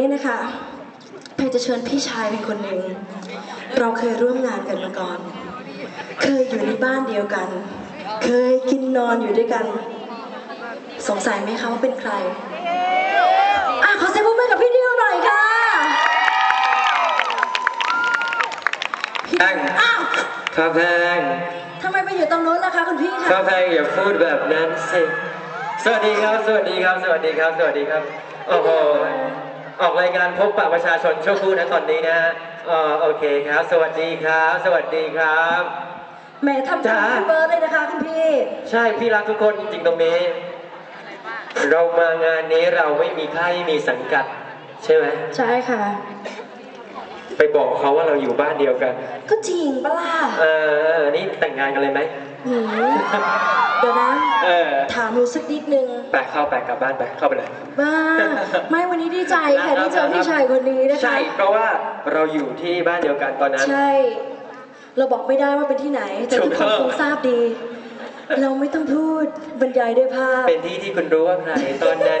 นี่นะคะเพยจะเชิญพี่ชายเป็นคนหนึ่ง เราเคยร่วมงานกันมาก่อน เคยอยู่ในบ้านเดียวกัน เคยกินนอนอยู่ด้วยกัน สงสัยไหมคะว่าเป็นใคร อะขอเสียงปรบมือกับพี่ดิวหน่อยค่ะแพงอ้าวข้าแพงทำไมไปอยู่ตรงนู้นล่ะคะคุณพี่คะข้าแพงอย่าพูดแบบนั้นสิ สวัสดีครับ สวัสดีครับ สวัสดีครับ สวัสดีครับ โอ้โห ออกรายการพบปะประชาชนชั่วครู่นะตอนนี้นะอ๋อโอเคครับ สวัสดีครับ สวัสดีครับ แหมทำจาจ๋าพี่เบิร์ดเลยนะคะคุณพี่ ใช่พี่รักทุกคนจริงๆตรงนี้ เรามางานนี้เราไม่มีค่ายไม่มีสังกัด ใช่ไหม ใช่ค่ะ ไปบอกเขาว่าเราอยู่บ้านเดียวกัน ก็จริงปะล่ะเออนี่แต่งงานกันเลยไหมหืมเดี๋ยวนะ เออถามหนูสักนิดนึงไปเข้าไปกลับบ้านไปเข้าไปเลยบ้าไม่วันนี้ดีใจค่ะที่เจอพี่ชายคนนี้นะคะ ใช่เพราะว่าเราอยู่ที่บ้านเดียวกันตอนนั้น ใช่ เราบอกไม่ได้ว่าเป็นที่ไหน แต่ทุกคนถูกต้องคงทราบดี เราไม่ต้องพูดบรรยายด้วยภาพ เป็นที่ที่คุณรู้ว่าใครตอนนั้น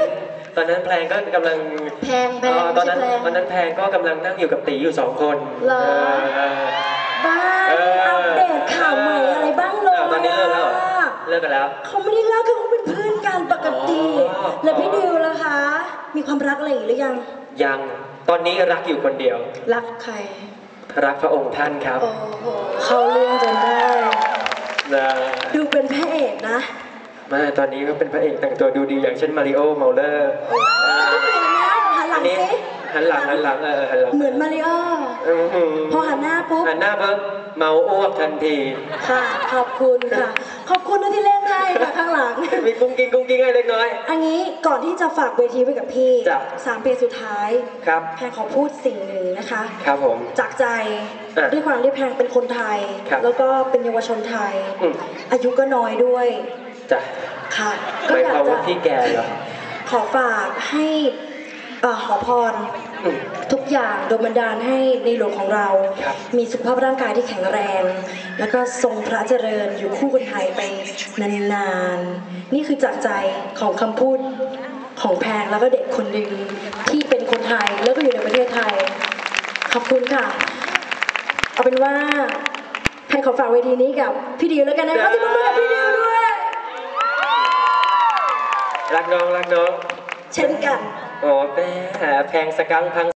ตอนนั้นแพลงก็กำลังแพงแพงเอ่อตอนนั้นชื่อแพงตอนนั้นแพลงก็กำลังนั่งอยู่กับตีอยู่สองคนเหรอ เออ บ้าเอออัปเดตข่าวใหม่อะไรบ้างเลยอ้าวตอนนี้เลิกแล้วเหรออะเลิกกันแล้ว เขาไม่ได้เลิกกันเขาเป็นเพื่อนกันปกติ อ๋อ แล้วพี่ดิวล่ะคะ มีความรักอะไรอีกหรือยัง ยังตอนนี้รักอยู่คนเดียว รักใคร รักพระองค์ท่านครับโอ้โหเขาเรื่องจนได้ นะ ดูเป็นพระเอกนะ ไมาตอนนี้ก็เป็นพระเอกแต่งตัวดูดีอย่างเช่นมาริโอเมาเลอร์หันหลัอังนนี้สิหันหลังหันหลังเออหันหลังเหมือนมาริโออื้อหือพอหันหน้าปุ๊บหันหน้าปุ๊บเมาอ้วกทันที ค่ะ ขอบคุณค่ะ ขอบคุณนะที่เล่นให้ค่ะข้างหลัง มีกุ้งกิ้งกุ้งกิ้งให้เล็กน้อย อันนี้ก่อนที่จะฝากเวทีไว้กับพี่จ้ะสามปีสุดท้ายครับแพงขอพูดสิ่งหนึ่งนะคะ ครับผม จากใจอะด้วยความที่แพงเป็นคนไทยครับแล้วก็เป็นเยาวชนไทยอืมอายุก็น้อยด้วย จ้ะค่ะหก็มายอยาคกวามจะว่าพี่แกเหรอ ขอฝากให้เอ่อขอพรอืมทุกอย่างโดยบันดาลให้ในหลวงของเรา ครับ มีสุขภาพร่างกายที่แข็งแรง แล้วก็ทรงพระเจริญอยู่คู่คนไทยไปนานๆ นี่คือจากใจของคำพูดของแพงแล้วก็เด็กคนหนึ่งที่เป็นคนไทยแล้วก็อยู่ในประเทศไทย ขอบคุณค่ะ เอาเป็นว่าแพงขอฝากเวทีนี้กับพี่ดิวแล้วกันนะคะที่มาเมื่อกับพี่ดิวด้วย รักน้องรักน้อง เช่นกัน โอ้แม่แพงสกังพัง